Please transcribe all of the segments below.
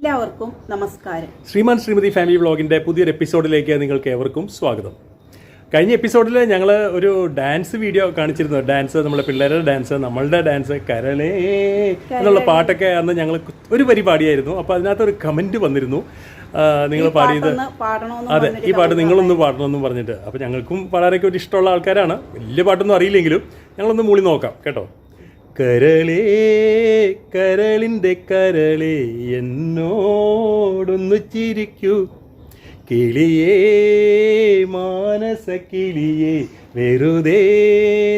എല്ലാവർക്കും നമസ്കാരം. ശ്രീമാൻ ശ്രീമതി ഫാമിലി വ്ളോഗിന്റെ പുതിയൊരു എപ്പിസോഡിലേക്ക് നിങ്ങൾക്ക് ഏവർക്കും സ്വാഗതം. കഴിഞ്ഞ എപ്പിസോഡിൽ ഞങ്ങൾ ഒരു ഡാൻസ് വീഡിയോ കാണിച്ചിരുന്നു. ഡാൻസ് നമ്മുടെ പിള്ളേരുടെ ഡാൻസ് നമ്മളുടെ ഡാൻസ് കരളേ എന്നുള്ള പാട്ടൊക്കെ അന്ന് ഞങ്ങൾ ഒരു പരിപാടിയായിരുന്നു അപ്പോൾ അതിനകത്ത് ഒരു കമന്റ് വന്നിരുന്നു. നിങ്ങൾ പാടിയത് അതെ ഈ പാട്ട് നിങ്ങളൊന്ന് പാടണമെന്ന് പറഞ്ഞിട്ട്. അപ്പോൾ ഞങ്ങൾക്കും പാടാനൊക്കെ ഒരു ഇഷ്ടമുള്ള ആൾക്കാരാണ്. വലിയ പാട്ടൊന്നും അറിയില്ലെങ്കിലും ഞങ്ങളൊന്ന് മൂളി നോക്കാം കേട്ടോ? കരളേ കരളിന്റെ കരളേ എന്നോടൊന്നു ചിരിക്കൂ. കിളിയേ മാനസ കിളിയേ വെറുതെ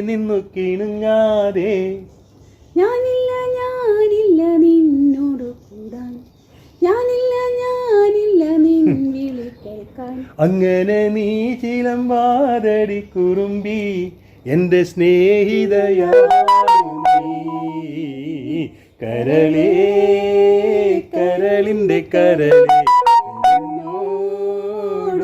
നിന്നു കിണുങ്ങാതെ. ഞാനില്ല ഞാനില്ല നിന്നോട് കൂടാൻ. ഞാനില്ല ഞാനില്ല നിൻ വിളി കേൾക്കാൻ. അങ്ങനെ നീ ചിലം വാതടി കുറുമ്പി എന്റെ സ്നേഹിതയാണു നീ. കരളേ കരളിന്റെ കരളി.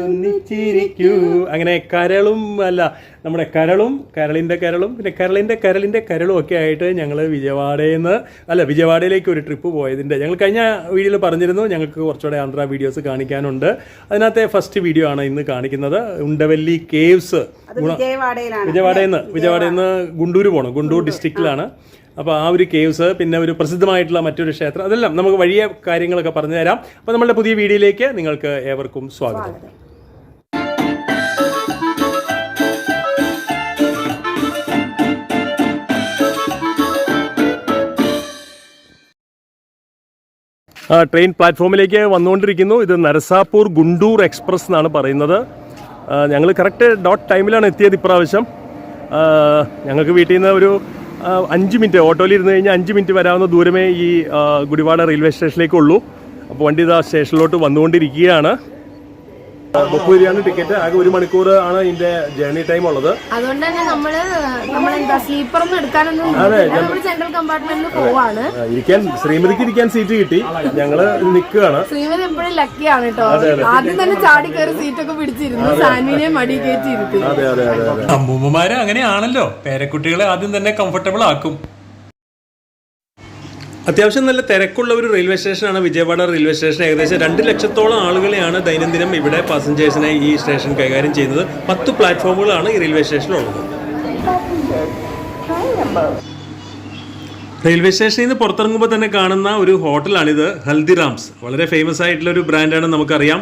ഒന്നിച്ചിരിക്കൂ അങ്ങനെ കരളും അല്ല നമ്മുടെ കരളും കരളിന്റെ കരളും പിന്നെ കരളിന്റെ കരളിന്റെ കരളും ഒക്കെ ആയിട്ട് ഞങ്ങൾ വിജയവാഡയിൽ നിന്ന് അല്ല വിജയവാഡയിലേക്ക് ഒരു ട്രിപ്പ് പോയതിന്റെ. ഞങ്ങൾ കഴിഞ്ഞ വീഡിയോയിൽ പറഞ്ഞിരുന്നു ഞങ്ങൾക്ക് കുറച്ചുകൂടെ ആന്ധ്ര വീഡിയോസ് കാണിക്കാനുണ്ട്. അതിനകത്തെ ഫസ്റ്റ് വീഡിയോ ആണ് ഇന്ന് കാണിക്കുന്നത്. ഉണ്ടവല്ലി കേവ്സ് വിജയവാഡയിൽ നിന്ന് വിജയവാഡയിൽ നിന്ന് ഗുണ്ടൂർ പോകണം ഗുണ്ടൂർ ഡിസ്ട്രിക്റ്റിലാണ് അപ്പോൾ ആ ഒരു കേവ്സ് പിന്നെ ഒരു പ്രസിദ്ധമായിട്ടുള്ള മറ്റൊരു ക്ഷേത്രം അതെല്ലാം നമുക്ക് വലിയ കാര്യങ്ങളൊക്കെ പറഞ്ഞു തരാം. അപ്പോൾ നമ്മളുടെ പുതിയ വീഡിയോയിലേക്ക് നിങ്ങൾക്ക് ഏവർക്കും സ്വാഗതം. ആ ട്രെയിൻ പ്ലാറ്റ്ഫോമിലേക്ക് വന്നുകൊണ്ടിരിക്കുന്നു. ഇത് നരസാപൂർ ഗുണ്ടൂർ എക്സ്പ്രസ് എന്നാണ് പറയുന്നത്. ഞങ്ങൾ കറക്റ്റ് ഡോട്ട് ടൈമിലാണ് എത്തിയത് ഇപ്രാവശ്യം. ഞങ്ങൾക്ക് വീട്ടിൽ നിന്ന് ഒരു അഞ്ച് മിനിറ്റ് ഓട്ടോയിൽ ഇരുന്ന് കഴിഞ്ഞാൽ അഞ്ച് മിനിറ്റ് വരാവുന്ന ദൂരമേ ഈ ഗുഡിവാട റെയിൽവേ സ്റ്റേഷനിലേക്കുള്ളൂ. അപ്പോൾ വണ്ടി ഇതാ സ്റ്റേഷനിലോട്ട് വന്നുകൊണ്ടിരിക്കുകയാണ്. മുപ്പത് രൂപയാണ് ടിക്കറ്റ്. ആകെ ഒരു മണിക്കൂർ ആണ് ഇതിന്റെ ജേർണി ടൈം ഉള്ളത്. അതുകൊണ്ട് തന്നെ നമ്മൾ നമ്മളെന്താ സ്ലീപ്പർ ഒന്നും എടുക്കാനൊന്നും ജനറൽ കമ്പാർട്ട്മെന്റിൽ പോവാണ്. ഇരിക്കാൻ ശ്രീമതിക്ക് ഇരിക്കാൻ സീറ്റ് കിട്ടി. ഞങ്ങൾ നിൽക്കുകയാണ്. ശ്രീമതി എപ്പോഴും ലക്കിയാണ് കേട്ടോ. ആദ്യം തന്നെ ചാടി കയറി സീറ്റൊക്കെ പിടിച്ചിരുന്നു. സാൻവിനെ മടി കയറ്റി ഇരുത്തി. അതെ അതെ അതെ അമ്മൂമ്മമാര് അങ്ങനെയാണല്ലോ. പേരക്കുട്ടികളെ ആദ്യം തന്നെ കംഫർട്ടബിൾ ആക്കും. അത്യാവശ്യം നല്ല തിരക്കുള്ള ഒരു റെയിൽവേ സ്റ്റേഷനാണ് വിജയവാഡ റെയിൽവേ സ്റ്റേഷൻ ഏകദേശം രണ്ട് ലക്ഷത്തോളം ആളുകളെയാണ് ദൈനംദിനം ഇവിടെ പാസഞ്ചേഴ്സിനെ ഈ സ്റ്റേഷൻ കൈകാര്യം ചെയ്യുന്നത്. പത്ത് പ്ലാറ്റ്ഫോമുകളാണ് ഈ റെയിൽവേ സ്റ്റേഷനിലുള്ളത് റെയിൽവേ സ്റ്റേഷനിൽ നിന്ന് പുറത്തിറങ്ങുമ്പോൾ തന്നെ കാണുന്ന ഒരു ഹോട്ടലാണിത് ഹൽദിറാംസ്. വളരെ ഫേമസ് ആയിട്ടുള്ള ഒരു ബ്രാൻഡാണ് നമുക്കറിയാം.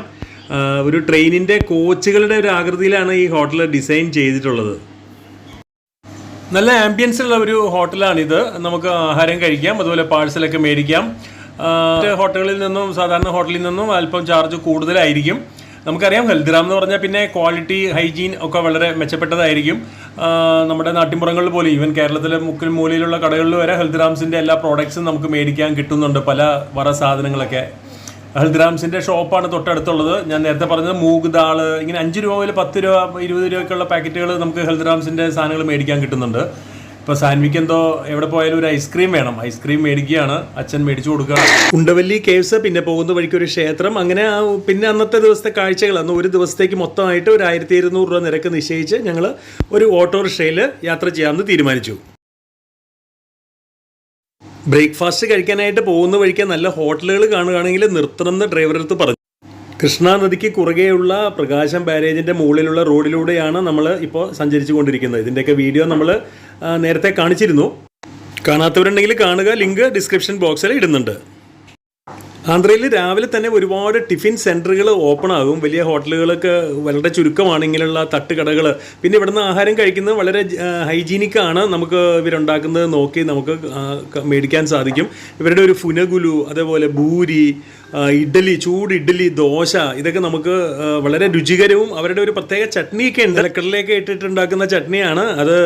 ഒരു ട്രെയിനിന്റെ കോച്ചുകളുടെ ഒരു ആകൃതിയിലാണ് ഈ ഹോട്ടൽ ഡിസൈൻ ചെയ്തിട്ടുള്ളത്. നല്ല ആംബിയൻസ് ഉള്ള ഒരു ഹോട്ടലാണിത്. നമുക്ക് ആഹാരം കഴിക്കാം അതുപോലെ പാഴ്സലൊക്കെ മേടിക്കാം. ഹോട്ടലുകളിൽ നിന്നും സാധാരണ ഹോട്ടലിൽ നിന്നും അല്പം ചാർജ് കൂടുതലായിരിക്കും. നമുക്കറിയാം ഹൽദിറാം എന്ന് പറഞ്ഞാൽ പിന്നെ ക്വാളിറ്റി ഹൈജീൻ ഒക്കെ വളരെ മെച്ചപ്പെട്ടതായിരിക്കും. നമ്മുടെ നാട്ടിൻപുറങ്ങളിൽ പോലും ഈവൻ കേരളത്തിലെ മുക്കിൽ മൂലയിലുള്ള കടകളിൽ വരെ ഹൽദിറാംസിന്റെ എല്ലാ പ്രോഡക്ട്സും നമുക്ക് മേടിക്കാൻ കിട്ടുന്നുണ്ട്. പല വറ സാധനങ്ങളൊക്കെ. ഹൽദിറാംസിന്റെ ഷോപ്പാണ് തൊട്ടടുത്തുള്ളത്. ഞാൻ നേരത്തെ പറഞ്ഞത് മൂഗ് ഇങ്ങനെ അഞ്ച് രൂപ മുതൽ പത്ത് രൂപ ഇരുപത് രൂപയ്ക്കുള്ള പാക്കറ്റുകൾ നമുക്ക് ഹൽദിറാംസിന്റെ സാധനങ്ങൾ മേടിക്കാൻ കിട്ടുന്നുണ്ട്. ഇപ്പോൾ സാൻവിക്ക് എന്തോ എവിടെ പോയാലും ഒരു ഐസ്ക്രീം വേണം. ഐസ്ക്രീം മേടിക്കുകയാണ്. അച്ഛൻ മേടിച്ചു കൊടുക്കുകയാണ്. ഉണ്ടവല്ലി കേവ്സ് പിന്നെ പോകുന്ന വഴിക്ക് ഒരു ക്ഷേത്രം. അങ്ങനെ പിന്നെ അന്നത്തെ ദിവസത്തെ കാഴ്ചകൾ. അന്ന് ഒരു ദിവസത്തേക്ക് മൊത്തമായിട്ട് ഒരു ആയിരത്തി ഇരുന്നൂറ് രൂപ നിരക്ക് നിശ്ചയിച്ച് ഞങ്ങൾ ഒരു ഓട്ടോറിക്ഷയിൽ യാത്ര ചെയ്യാമെന്ന് തീരുമാനിച്ചു. ബ്രേക്ക്ഫാസ്റ്റ് കഴിക്കാനായിട്ട് പോകുന്ന വഴിക്ക് നല്ല ഹോട്ടലുകൾ കാണുകയാണെങ്കിൽ നിർത്തണമെന്ന് ഡ്രൈവറെ അടുത്ത് പറഞ്ഞു. കൃഷ്ണ നദിക്ക് കുറുകെയുള്ള പ്രകാശം ബാരേജിന്റെ മുകളിലുള്ള റോഡിലൂടെയാണ് നമ്മൾ ഇപ്പോൾ സഞ്ചരിച്ചു കൊണ്ടിരിക്കുന്നത്. ഇതിന്റെയൊക്കെ വീഡിയോ നമ്മൾ നേരത്തെ കാണിച്ചിരുന്നു. കാണാത്തവരുണ്ടെങ്കിൽ കാണുക ലിങ്ക് ഡിസ്ക്രിപ്ഷൻ ബോക്സിൽ ഇടുന്നുണ്ട്. ആന്ധ്രയിൽ രാവിലെ തന്നെ ഒരുപാട് ടിഫിൻ സെന്ററുകൾ ഓപ്പൺ ആകും. വലിയ ഹോട്ടലുകളൊക്കെ വളരെ ചുരുക്കമാണ് ഇങ്ങനെയുള്ള തട്ടുകടകൾ പിന്നെ ഇവിടുന്ന് ആഹാരം കഴിക്കുന്നത് വളരെ ഹൈജീനിക് ആണ് നമുക്ക് ഇവരുണ്ടാക്കുന്നത് നോക്കി നമുക്ക് മേടിക്കാൻ സാധിക്കും. ഇവരുടെ ഒരു ഫുനഗുലു അതേപോലെ ഭൂരി ഇഡ്ഡലി ചൂട് ഇഡ്ഡലി ദോശ ഇതൊക്കെ നമുക്ക് വളരെ രുചികരവും അവരുടെ ഒരു പ്രത്യേക ചട്നിയൊക്കെ ഉണ്ട്. ഇലക്കടലേക്ക് ഇട്ടിട്ടുണ്ടാക്കുന്ന ചട്നിയാണ്. അത്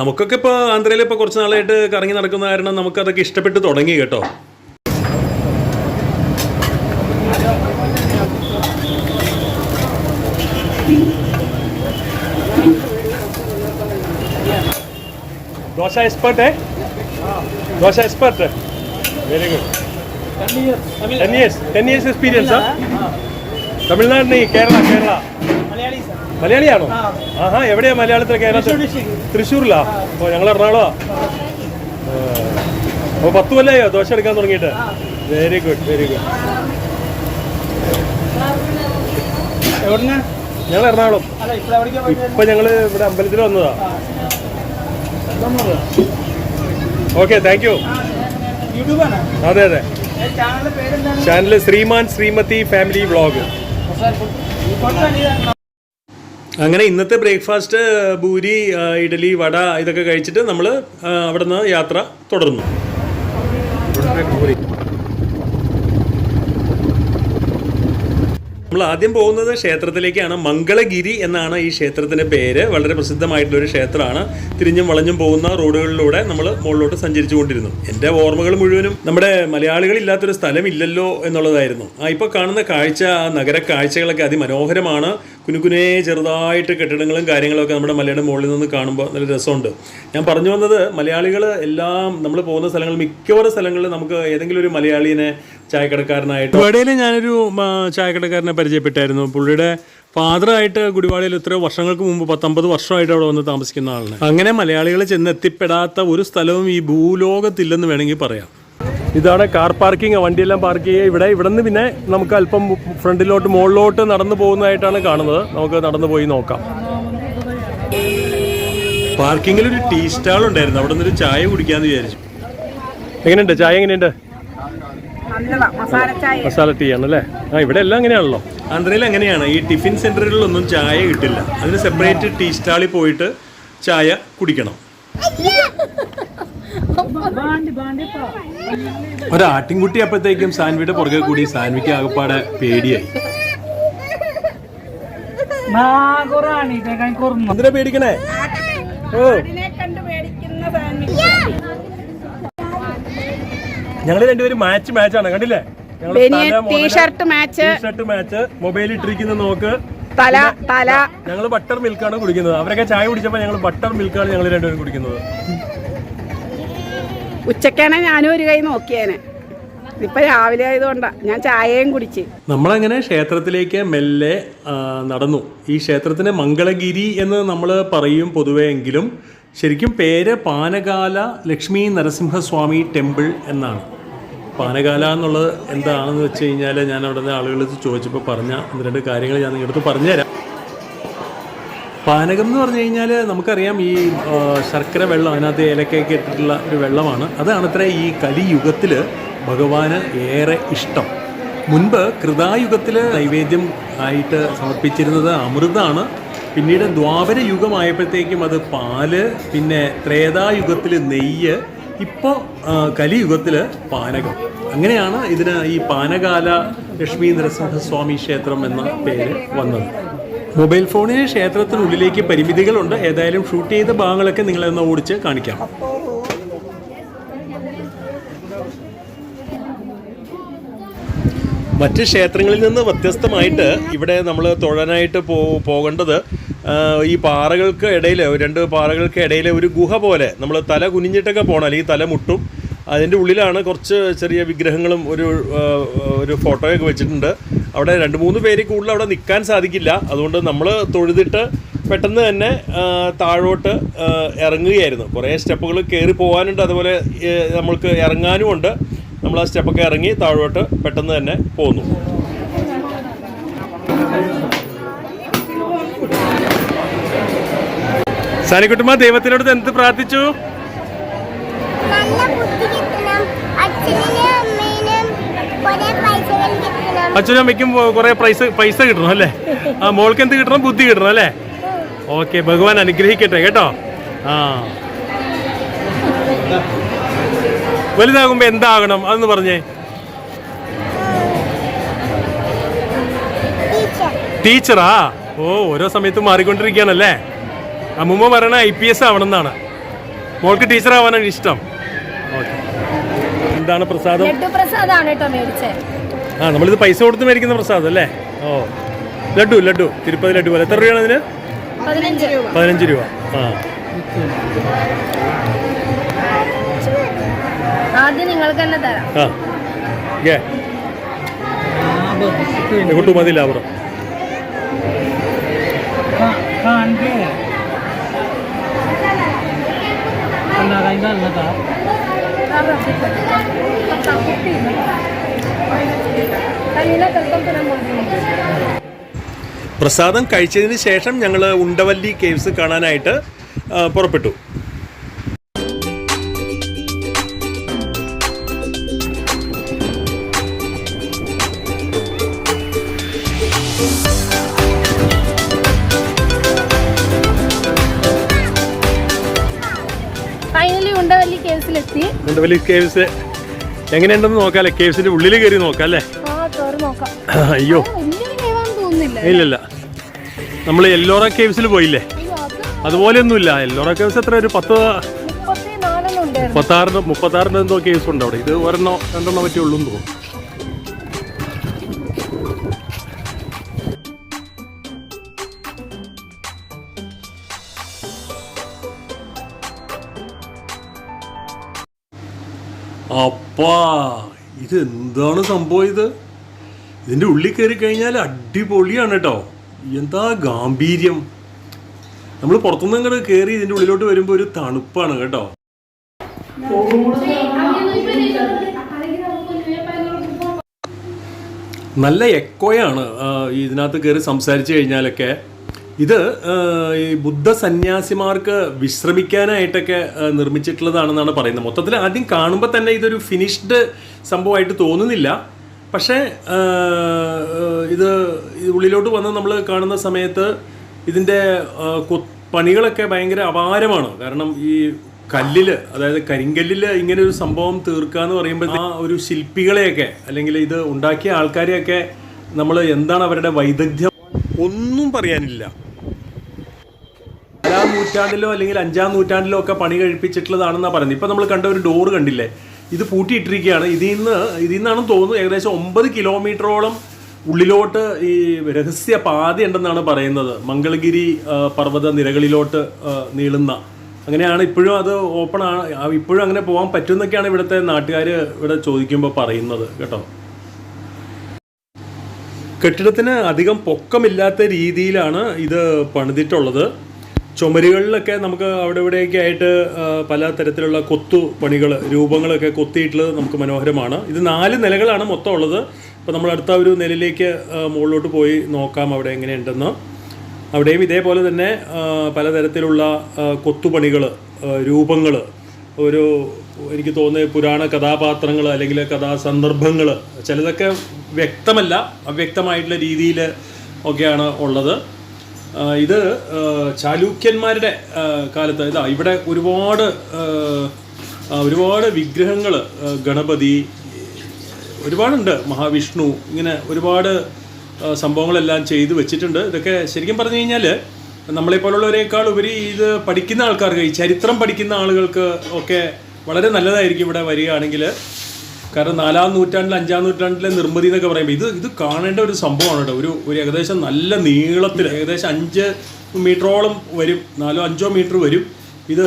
നമുക്കൊക്കെ ഇപ്പോൾ ആന്ധ്രയിൽ ഇപ്പോൾ കുറച്ച് നാളായിട്ട് കറങ്ങി നടക്കുന്ന കാരണം നമുക്കതൊക്കെ ഇഷ്ടപ്പെട്ട് തുടങ്ങി കേട്ടോ. Dosa expert dosa expert very good ten years ten years experience Tamil Nadu നീ കേരള കേരള. മലയാളിയാണോ? ആഹാ എവിടെയാ മലയാളത്തിൽ കേരളത്തിൽ? തൃശ്ശൂരിലാ? ഓ ഞങ്ങൾ എറണാകുളമാ അപ്പോൾ പത്ത് കൊല്ലായോ ദോശ എടുക്കാൻ തുടങ്ങിയിട്ട്? വെരി ഗുഡ് വെരി ഗുഡ് ഞങ്ങൾ എറണാകുളം. ഇപ്പൊ ഞങ്ങൾ ഇവിടെ അമ്പലത്തിൽ വന്നതാ. ഓക്കെ താങ്ക് യു അതെ അതെ. Channel Sreeman Sreemathi family vlog. അങ്ങനെ ഇന്നത്തെ ബ്രേക്ക്ഫാസ്റ്റ് ഭൂരി ഇഡലി വട ഇതൊക്കെ കഴിച്ചിട്ട് നമ്മൾ അവിടെ നിന്ന് യാത്ര തുടർന്നു. ആദ്യം പോകുന്നത് ക്ഷേത്രത്തിലേക്കാണ്. മംഗളഗിരി എന്നാണ് ഈ ക്ഷേത്രത്തിന്റെ പേര്. വളരെ പ്രസിദ്ധമായിട്ടുള്ള ഒരു ക്ഷേത്രമാണ്. തിരിഞ്ഞും വളഞ്ഞും പോകുന്ന റോഡുകളിലൂടെ നമ്മൾ മുകളിലോട്ട് സഞ്ചരിച്ചു കൊണ്ടിരുന്നു എന്റെ ഓർമ്മകൾ മുഴുവനും നമ്മുടെ മലയാളികളില്ലാത്തൊരു സ്ഥലമില്ലല്ലോ എന്നുള്ളതായിരുന്നു. ആ ഇപ്പോൾ കാണുന്ന കാഴ്ച നഗര കാഴ്ചകളൊക്കെ അതിമനോഹരമാണ്. കുനുകുനേ ചെറുതായിട്ട് കെട്ടിടങ്ങളും കാര്യങ്ങളൊക്കെ നമ്മുടെ മലയുടെ മുകളിൽ നിന്ന് കാണുമ്പോൾ നല്ല രസമുണ്ട്. ഞാൻ പറഞ്ഞു വന്നത് മലയാളികൾ എല്ലാം നമ്മൾ പോകുന്ന സ്ഥലങ്ങൾ മിക്കവാറും സ്ഥലങ്ങളിൽ നമുക്ക് ഏതെങ്കിലും ഒരു മലയാളീനെ ചായക്കടക്കാരനായിട്ട് ഇടയിൽ ഞാനൊരു ചായക്കടക്കാരനെ പരിചയപ്പെട്ടായിരുന്നു. പുള്ളിയുടെ ഫാദറായിട്ട് ഗുരുവാളിയിൽ എത്രയോ വർഷങ്ങൾക്ക് മുമ്പ് പത്തൊമ്പത് വർഷമായിട്ട് അവിടെ വന്ന് താമസിക്കുന്ന ആളാണ്. അങ്ങനെ മലയാളികൾ ചെന്നെത്തിപ്പെടാത്ത ഒരു സ്ഥലവും ഈ ഭൂലോകത്തില്ലെന്ന് വേണമെങ്കിൽ പറയാം. ഇതാണ് കാർ പാർക്കിംഗ് വണ്ടിയെല്ലാം പാർക്ക് ചെയ്യുക. ഇവിടെ ഇവിടെ നിന്ന് പിന്നെ നമുക്ക് അല്പം ഫ്രണ്ടിലോട്ട് മുകളിലോട്ട് നടന്നു പോകുന്നതായിട്ടാണ് കാണുന്നത്. നമുക്ക് നടന്നു പോയി നോക്കാം. പാർക്കിങ്ങിൽ ഒരു ടീ സ്റ്റാൾ ഉണ്ടായിരുന്നു. അവിടെ നിന്നൊരു ചായ കുടിക്കാന്ന് വിചാരിച്ചു. എങ്ങനെയുണ്ട്? ചായ എങ്ങനെയുണ്ട്? മസാല ടീ ആണല്ലേ ആ ഇവിടെ എല്ലാം അങ്ങനെയാണല്ലോ. ആന്ധ്രയിൽ അങ്ങനെയാണ്. ഈ ടിഫിൻ സെന്ററുകളിലൊന്നും ചായ കിട്ടില്ല. അതിന് സെപ്പറേറ്റ് ടീ സ്റ്റാളിൽ പോയിട്ട് ചായ കുടിക്കണം. ഒരു ആട്ടിൻകുട്ടി അപ്പോഴത്തേക്കും സാൻവിയുടെ പുറകെ കൂടി സാൻവിക്ക് ആകപ്പാടെ പേടിയായി. എന്തിനാ പേടിക്കണേ? ഓ. ഞങ്ങൾ രണ്ടുപേരും മാച്ച് മാച്ചാണ് കണ്ടില്ലേ? T shirt match. T shirt match mobile ഇട്ടിരിക്കുന്ന നോക്ക്. തല തല. ഞങ്ങൾ ബട്ടർ മിൽക്കാണ് കുടിക്കുന്നത്. അവരൊക്കെ ചായ കുടിച്ചപ്പോൾ ഞങ്ങൾ ബട്ടർ മിൽക്കാണ് ഞങ്ങൾ രണ്ടുപേരും കുടിക്കുന്നത്. ഉച്ചക്കാണ് ഞാനും ഒരു കൈ നോക്കിയേനെ. ഇപ്പൊ രാവിലെ ആയതുകൊണ്ടാ ഞാൻ ചായയും കുടിച്ച്. നമ്മളങ്ങനെ ക്ഷേത്രത്തിലേക്ക് മെല്ലെ നടന്നു. ഈ ക്ഷേത്രത്തിന് മംഗളഗിരി എന്ന് നമ്മൾ പറയും പൊതുവേ എങ്കിലും ശരിക്കും പേര് പാനകാല ലക്ഷ്മി നരസിംഹസ്വാമി ടെമ്പിൾ എന്നാണ്. പാനകാല എന്നുള്ളത് എന്താണെന്ന് വെച്ച് കഴിഞ്ഞാൽ ഞാൻ അവിടുത്തെ ആളുകളടുത്ത് ചോദിച്ചപ്പോൾ പറഞ്ഞ ഒന്ന് രണ്ട് കാര്യങ്ങൾ ഞാൻ നിങ്ങളുടെ അടുത്ത് പറഞ്ഞുതരാം. പാനകം എന്ന് പറഞ്ഞു കഴിഞ്ഞാൽ നമുക്കറിയാം ഈ ശർക്കര വെള്ളം അതിനകത്ത് ഏലക്കയൊക്കെ ഇട്ടിട്ടുള്ള ഒരു വെള്ളമാണ്. അതാണ് അത്ര ഈ കലിയുഗത്തിൽ ഭഗവാന് ഏറെ ഇഷ്ടം. മുൻപ് കൃതായുഗത്തിൽ നൈവേദ്യം ആയിട്ട് സമർപ്പിച്ചിരുന്നത് അമൃതാണ്. പിന്നീട് ദ്വാപര യുഗമായപ്പോഴത്തേക്കും അത് പാൽ പിന്നെ ത്രേതായുഗത്തിൽ നെയ്യ് ഇപ്പോൾ കലിയുഗത്തിൽ പാനകം. അങ്ങനെയാണ് ഇതിന് ഈ പാനകാല ലക്ഷ്മി നരസിംഹസ്വാമി ക്ഷേത്രം എന്ന പേര് വന്നത്. മൊബൈൽ ഫോണിന് ക്ഷേത്രത്തിനുള്ളിലേക്ക് പരിമിതികളുണ്ട്. ഏതായാലും ഷൂട്ട് ചെയ്ത ഭാഗങ്ങളൊക്കെ നിങ്ങളെ ഒന്ന് ഓടിച്ച് കാണിക്കാം. മറ്റ് ക്ഷേത്രങ്ങളിൽ നിന്ന് വ്യത്യസ്തമായിട്ട് ഇവിടെ നമ്മൾ തൊഴാനായിട്ട് പോ പോകേണ്ടത് ഈ പാറകൾക്ക് ഇടയിൽ രണ്ട് പാറകൾക്ക് ഇടയിൽ ഒരു ഗുഹ പോലെ നമ്മൾ തല കുനിഞ്ഞിട്ടൊക്കെ പോകണം. അല്ലെങ്കിൽ തല മുട്ടും. അതിന്റെ ഉള്ളിലാണ് കുറച്ച് ചെറിയ വിഗ്രഹങ്ങളും ഒരു ഒരു ഫോട്ടോയൊക്കെ വെച്ചിട്ടുണ്ട്. അവിടെ രണ്ട് മൂന്ന് പേര് കൂടുതൽ അവിടെ നിൽക്കാൻ സാധിക്കില്ല. അതുകൊണ്ട് നമ്മൾ തൊഴുതിട്ട് പെട്ടെന്ന് തന്നെ താഴോട്ട് ഇറങ്ങുകയായിരുന്നു. കുറേ സ്റ്റെപ്പുകൾ കയറി പോകാനുണ്ട്. അതുപോലെ നമ്മൾക്ക് ഇറങ്ങാനുമുണ്ട് നമ്മൾ ആ സ്റ്റെപ്പൊക്കെ ഇറങ്ങി താഴോട്ട് പെട്ടെന്ന് തന്നെ പോന്നു. സാനിക്കുട്ടുമ്മ ദൈവത്തിനോട് എന്ത് പ്രാർത്ഥിച്ചു നല്ല ബുദ്ധി കിട്ടണം അച്ഛനും അമ്മേനും കുറെ പൈസകൾ കിട്ടണം അച്ഛനും അമ്മയ്ക്കും കുറെ പൈസ പൈസ കിട്ടണം അല്ലേ? ആ മോൾക്ക് എന്ത് കിട്ടണം? ബുദ്ധി കിട്ടണം അല്ലേ? ഓക്കെ ഭഗവാൻ അനുഗ്രഹിക്കട്ടെ കേട്ടോ. ആ. വലുതാകുമ്പോ എന്താകണം? അതെന്ന് പറഞ്ഞേ. ടീച്ചറാ? ഓ ഓരോ സമയത്തും മാറിക്കൊണ്ടിരിക്കുകയാണല്ലേ? അമ്മുമ്മ പറയണ ഐ പി എസ് ആവണം എന്നാണ് മോൾക്ക് ടീച്ചർ ആവാനാണ് ഇഷ്ടം എന്താണ് പ്രസാദം? പ്രസാദാണ് കേട്ടോ മേടിച്ചേ. ആ നമ്മളിത് പൈസ കൊടുത്ത് മേടിക്കുന്ന പ്രസാദം അല്ലേ ഓ ലഡു ലഡു തിരുപ്പതി ലഡു പോലെ എത്ര രൂപയാണ് അതിന് പതിനഞ്ച് രൂപ ആ ആദ്യം നിങ്ങൾക്ക് തന്നെ തരാം ആ മതി ലാഭം കുപ്പി. പ്രസാദം കഴിച്ചതിന് ശേഷം ഞങ്ങൾ ഉണ്ടവല്ലി കേവ്സ് കാണാനായിട്ട് പുറപ്പെട്ടു. ഫൈനലി ഉണ്ടവല്ലി കേവ്സിലെത്തി. ഉണ്ടവല്ലി കേവ്സ് എങ്ങനെയുണ്ടെന്ന് നോക്കാല്ലേ? കേവ്സിന്റെ ഉള്ളിൽ കയറി നോക്കാം. അല്ലേ ആ കയറി നോക്കാം അയ്യോ ഇല്ലില്ല. നമ്മൾ എല്ലോറ കേവ്സിൽ പോയില്ലേ? അതുപോലെയൊന്നുമില്ല. എല്ലോറ കേവ്സ് എത്ര ഒരു പത്ത് മുപ്പത്താറിന് മുപ്പത്താറിന് എന്തോ കേസ് ഉണ്ട് അവിടെ. ഇത് ഒരെണ്ണോ രണ്ടെണ്ണോ പറ്റിയുള്ളൂ എന്ന് തോന്നുന്നു. അപ്പാ ഇത് എന്താണ് സംഭവം ഇത്? ഇതിന്റെ ഉള്ളിൽ കയറി കഴിഞ്ഞാൽ അടിപൊളിയാണ് കേട്ടോ എന്താ ഗാംഭീര്യം? നമ്മൾ പുറത്തുനിന്ന് ഇങ്ങോട്ട് കയറി ഇതിന്റെ ഉള്ളിലോട്ട് വരുമ്പോൾ ഒരു തണുപ്പാണ് കേട്ടോ. നല്ല എക്കോയാണ് ഇതിനകത്ത് കയറി സംസാരിച്ചു കഴിഞ്ഞാലൊക്കെ. ഇത് ഈ ബുദ്ധ സന്യാസിമാർക്ക് വിശ്രമിക്കാനായിട്ടൊക്കെ നിർമ്മിച്ചിട്ടുള്ളതാണെന്നാണ് പറയുന്നത്. മൊത്തത്തിൽ ആദ്യം കാണുമ്പോൾ തന്നെ ഇതൊരു ഫിനിഷ്ഡ് സംഭവമായിട്ട് തോന്നുന്നില്ല. പക്ഷേ ഇത് ഉള്ളിലോട്ട് വന്ന് നമ്മൾ കാണുന്ന സമയത്ത് ഇതിന്റെ പണികളൊക്കെ ഭയങ്കര അപാരമാണ്. കാരണം ഈ കല്ലിൽ അതായത് കരിങ്കല്ലിൽ ഇങ്ങനെ ഒരു സംഭവം തീർക്കുക എന്ന് പറയുമ്പോൾ ആ ഒരു ശില്പികളെയൊക്കെ അല്ലെങ്കിൽ ഇത് ഉണ്ടാക്കിയ ആൾക്കാരെയൊക്കെ നമ്മൾ എന്താണ് അവരുടെ വൈദഗ്ധ്യം? ഒന്നും പറയാനില്ല. നാലാം നൂറ്റാണ്ടിലോ അല്ലെങ്കിൽ അഞ്ചാം നൂറ്റാണ്ടിലോ ഒക്കെ പണി കഴിപ്പിച്ചിട്ടുള്ളതാണെന്നാണ് പറയുന്നത്. ഇപ്പം നമ്മൾ കണ്ട ഒരു ഡോറ് കണ്ടില്ലേ? ഇത് പൂട്ടിയിട്ടിരിക്കുകയാണ്. ഇതിൽ നിന്ന് ഇതിൽ നിന്നാണ് തോന്നുന്നു ഏകദേശം ഒമ്പത് കിലോമീറ്ററോളം ഉള്ളിലോട്ട് ഈ രഹസ്യ പാത ഉണ്ടെന്നാണ് പറയുന്നത്. മംഗളഗിരി പർവത നിരകളിലോട്ട് നീളുന്ന. അങ്ങനെയാണ് ഇപ്പോഴും അത് ഓപ്പൺ ആണ് ഇപ്പോഴും അങ്ങനെ പോകാൻ പറ്റുമെന്നൊക്കെയാണ് ഇവിടുത്തെ നാട്ടുകാർ ഇവിടെ ചോദിക്കുമ്പോൾ പറയുന്നത് കേട്ടോ. കെട്ടിടത്തിന് അധികം പൊക്കമില്ലാത്ത രീതിയിലാണ് ഇത് പണിതിട്ടുള്ളത്. ചുമരുകളിലൊക്കെ നമുക്ക് അവിടെ ഇവിടെയൊക്കെ ആയിട്ട് പല തരത്തിലുള്ള കൊത്തു പണികൾ രൂപങ്ങളൊക്കെ കൊത്തിയിട്ടുള്ളത് നമുക്ക് മനോഹരമാണ്. ഇത് നാല് നിലകളാണ് മൊത്തം ഉള്ളത്. അപ്പോൾ നമ്മൾ അടുത്ത ഒരു നിലയിലേക്ക് മുകളിലോട്ട് പോയി നോക്കാം അവിടെ എങ്ങനെയുണ്ടെന്ന്. അവിടെയും ഇതേപോലെ തന്നെ പലതരത്തിലുള്ള കൊത്തുപണികൾ രൂപങ്ങൾ ഒരു എനിക്ക് തോന്നുന്നത് പുരാണ കഥാപാത്രങ്ങൾ അല്ലെങ്കിൽ കഥാസന്ദർഭങ്ങൾ ചിലതൊക്കെ വ്യക്തമല്ല അവ്യക്തമായിട്ടുള്ള രീതിയിൽ ഒക്കെയാണ് ഉള്ളത്. ഇത് ചാലൂക്യന്മാരുടെ കാലത്ത് ഇതാ ഇവിടെ ഒരുപാട് ഒരുപാട് വിഗ്രഹങ്ങൾ ഗണപതി ഒരുപാടുണ്ട്. മഹാവിഷ്ണു ഇങ്ങനെ ഒരുപാട് സംഭവങ്ങളെല്ലാം ചെയ്തു വെച്ചിട്ടുണ്ട്. ഇതൊക്കെ ശരിക്കും പറഞ്ഞു കഴിഞ്ഞാൽ നമ്മളെപ്പോലുള്ളവരെക്കാൾ ഉപരി ഇത് പഠിക്കുന്ന ആൾക്കാർക്ക് ഈ ചരിത്രം പഠിക്കുന്ന ആളുകൾക്ക് ഒക്കെ വളരെ നല്ലതായിരിക്കും ഇവിടെ വരികയാണെങ്കിൽ കാരണം നാലാം നൂറ്റാണ്ടിൽ അഞ്ചാം നൂറ്റാണ്ടിലെ നിർമ്മിതി എന്നൊക്കെ പറയുമ്പോൾ ഇത് ഇത് കാണേണ്ട ഒരു സംഭവമാണ് കേട്ടോ. ഒരു ഒരു ഏകദേശം നല്ല നീളത്തിൽ ഏകദേശം അഞ്ച് മീറ്ററോളം വരും. നാലോ അഞ്ചോ മീറ്റർ വരും. ഇത്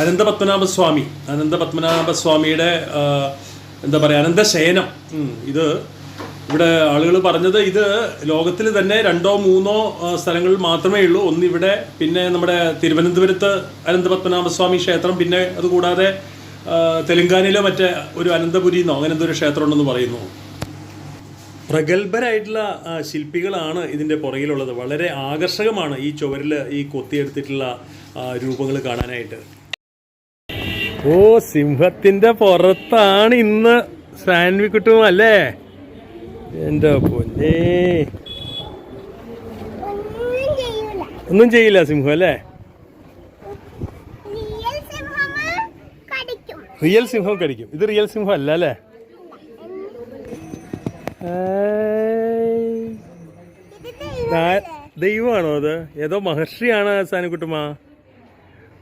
അനന്തപത്മനാഭസ്വാമി അനന്തപത്മനാഭസ്വാമിയുടെ എന്താ പറയുക അനന്തശയനം. ഇത് ഇവിടെ ആളുകൾ പറഞ്ഞത് ഇത് ലോകത്തിൽ തന്നെ രണ്ടോ മൂന്നോ സ്ഥലങ്ങളിൽ മാത്രമേ ഉള്ളൂ. ഒന്നിവിടെ പിന്നെ നമ്മുടെ തിരുവനന്തപുരത്ത് അനന്തപത്മനാഭസ്വാമി ക്ഷേത്രം പിന്നെ അതുകൂടാതെ തെലങ്കാനയിലെ മറ്റേ ഒരു അനന്തപുരി എന്നോ അങ്ങനെ എന്തോ ഒരു ക്ഷേത്രം ഉണ്ടെന്ന് പറയുന്നു. പ്രഗത്ഭരായിട്ടുള്ള ശില്പികളാണ് ഇതിന്റെ പുറകിലുള്ളത്. വളരെ ആകർഷകമാണ് ഈ ചുവരിൽ ഈ കൊത്തിയെടുത്തിട്ടുള്ള രൂപങ്ങൾ കാണാനായിട്ട്. ഓ സിംഹത്തിന്റെ പുറത്താണ് ഇന്ന് സാൻവി കിട്ടും അല്ലേ? എന്റെ പൊന്നേ. ഒന്നും ചെയ്യില്ല സിംഹം അല്ലേ റിയൽ സിംഹമ് കടിക്കും റിയൽ സിംഹം കടിക്കും ഇത് റിയൽ സിംഹം അല്ല? അല്ലേ ദൈവമാണോ അത്? ഏതോ മഹർഷിയാണ് സാനുക്കുട്ടുമ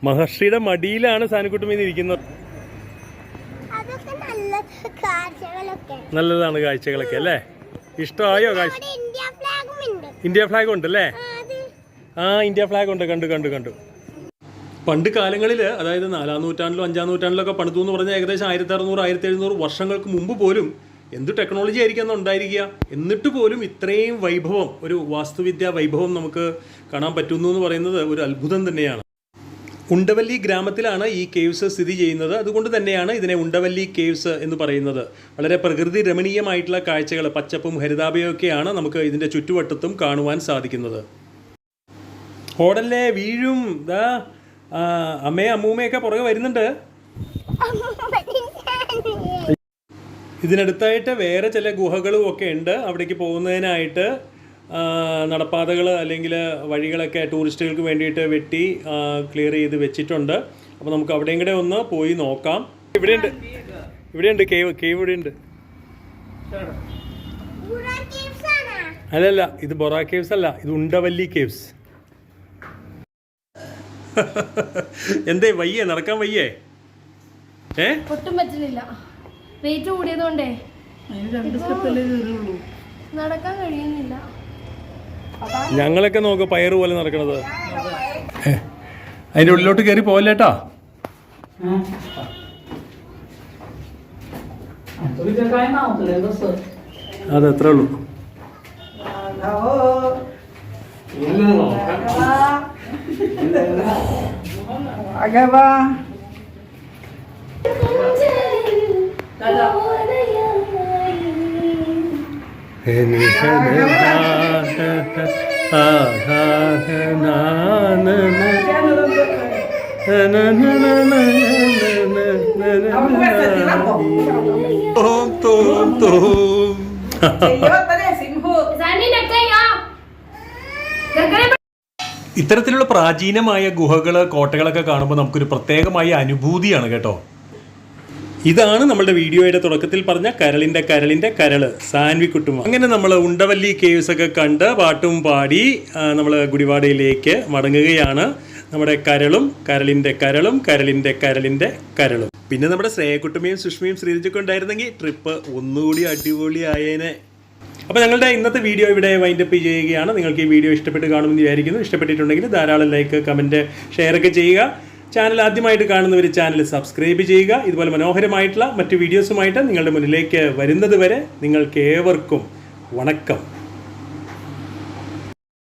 മഹർഷിയുടെ മടിയിലാണ് സാനുക്കുട്ടുമ ഇരിക്കുന്നത്. നല്ലതാണ് കാഴ്ചകളൊക്കെ അല്ലേ? ഇഷ്ടമായോ കാഴ്ച? ഇന്ത്യ ഫ്ലാഗും ഉണ്ട്. അല്ലേ ആ ഇന്ത്യ ഫ്ലാഗ് ഉണ്ട്. കണ്ടു കണ്ടു കണ്ടു. പണ്ട് കാലങ്ങളിൽ അതായത് നാലാം നൂറ്റാണ്ടിലോ അഞ്ചാം നൂറ്റാണ്ടിലൊക്കെ പണിതു എന്ന് പറഞ്ഞാൽ ഏകദേശം ആയിരത്തി അറുന്നൂറ് ആയിരത്തി എഴുന്നൂറ് വർഷങ്ങൾക്ക് മുമ്പ് പോലും എന്ത് ടെക്നോളജി ആയിരിക്കും ഉണ്ടായിരിക്കുക? എന്നിട്ട് പോലും ഇത്രയും വൈഭവം ഒരു വാസ്തുവിദ്യ വൈഭവം നമുക്ക് കാണാൻ പറ്റുന്നു എന്ന് പറയുന്നത് ഒരു അത്ഭുതം തന്നെയാണ്. ഉണ്ടവല്ലി ഗ്രാമത്തിലാണ് ഈ കേവ്സ് സ്ഥിതി ചെയ്യുന്നത്. അതുകൊണ്ട് തന്നെയാണ് ഇതിനെ ഉണ്ടവല്ലി കേവ്സ് എന്ന് പറയുന്നത്. വളരെ പ്രകൃതി രമണീയമായിട്ടുള്ള കാഴ്ചകൾ പച്ചപ്പും ഹരിതാപയൊക്കെയാണ് നമുക്ക് ഇതിന്റെ ചുറ്റുവട്ടത്തും കാണുവാൻ സാധിക്കുന്നത്. ഓടല്ലേ വീഴും ദാ. അമ്മയും അമ്മൂമ്മയൊക്കെ പുറകെ വരുന്നുണ്ട്. ഇതിനടുത്തായിട്ട് വേറെ ചില ഗുഹകളും ഒക്കെ ഉണ്ട്. അവിടേക്ക് പോകുന്നതിനായിട്ട് നടപ്പാതകൾ അല്ലെങ്കിൽ വഴികളൊക്കെ ടൂറിസ്റ്റുകൾക്ക് വേണ്ടിയിട്ട് വെട്ടി ക്ലിയർ ചെയ്ത് വെച്ചിട്ടുണ്ട്. അപ്പോൾ നമുക്ക് അവിടെയും കൂടെ ഒന്ന് പോയി നോക്കാം. ഇവിടെയുണ്ട്. ഇവിടെയുണ്ട്. കേവ് കേവ് ഇവിടെയുണ്ട്. അല്ലല്ല ഇത് ബൊറാ കേവ്സ് അല്ല. ഇത് ഉണ്ടവല്ലി കേവ്സ് എന്തേ വയ്യേ നടക്കാൻ വയ്യേ? ഏ? ഒട്ടും പറ്റുന്നില്ല വെയിറ്റ് കൂടിയതുകൊണ്ടേ. നടക്കാൻ കഴിയുന്നില്ല. ഞങ്ങളൊക്കെ നോക്ക് പയറ് പോലെ നടക്കണത്. അതിന്റെ ഉള്ളിലോട്ട് കയറി പോവല്ലേട്ടാ അത് അത്രേ ഉള്ളൂ? అగవా Tom. ഇത്തരത്തിലുള്ള പ്രാചീനമായ ഗുഹകൾ കോട്ടകളൊക്കെ കാണുമ്പോൾ നമുക്കൊരു പ്രത്യേകമായ അനുഭൂതിയാണ് കേട്ടോ. ഇതാണ് നമ്മുടെ വീഡിയോയുടെ തുടക്കത്തിൽ പറഞ്ഞ കരളിന്റെ കരളിന്റെ കരൾ സാൻവി കുട്ടുമ. അങ്ങനെ നമ്മൾ ഉണ്ടവല്ലി കേവ്സ് ഒക്കെ കണ്ട് പാട്ടും പാടി നമ്മൾ ഗുഡിവാഡയിലേക്ക് മടങ്ങുകയാണ്. നമ്മുടെ കരളും കരളിന്റെ കരളും കരളിന്റെ കരളിന്റെ കരളും. പിന്നെ നമ്മുടെ ശ്രേയക്കുട്ടുമയും സുഷ്മയും ശ്രീരജൊക്കെ ഉണ്ടായിരുന്നെങ്കിൽ ട്രിപ്പ് ഒന്നുകൂടി അടിപൊളി ആയേനെ അപ്പോൾ ഞങ്ങളുടെ ഇന്നത്തെ വീഡിയോ ഇവിടെ വൈൻഡപ്പ് ചെയ്യുകയാണ്. നിങ്ങൾക്ക് ഈ വീഡിയോ ഇഷ്ടപ്പെട്ട് കാണുമെന്ന് വിചാരിക്കുന്നു. ഇഷ്ടപ്പെട്ടിട്ടുണ്ടെങ്കിൽ ധാരാളം ലൈക്ക് കമന്റ് ഷെയർ ഒക്കെ ചെയ്യുക. ചാനൽ ആദ്യമായിട്ട് കാണുന്നവർ ചാനൽ സബ്സ്ക്രൈബ് ചെയ്യുക. ഇതുപോലെ മനോഹരമായിട്ടുള്ള മറ്റു വീഡിയോസുമായിട്ട് നിങ്ങളുടെ മുന്നിലേക്ക് വരുന്നത് വരെ നിങ്ങൾക്ക് ഏവർക്കും വണക്കം.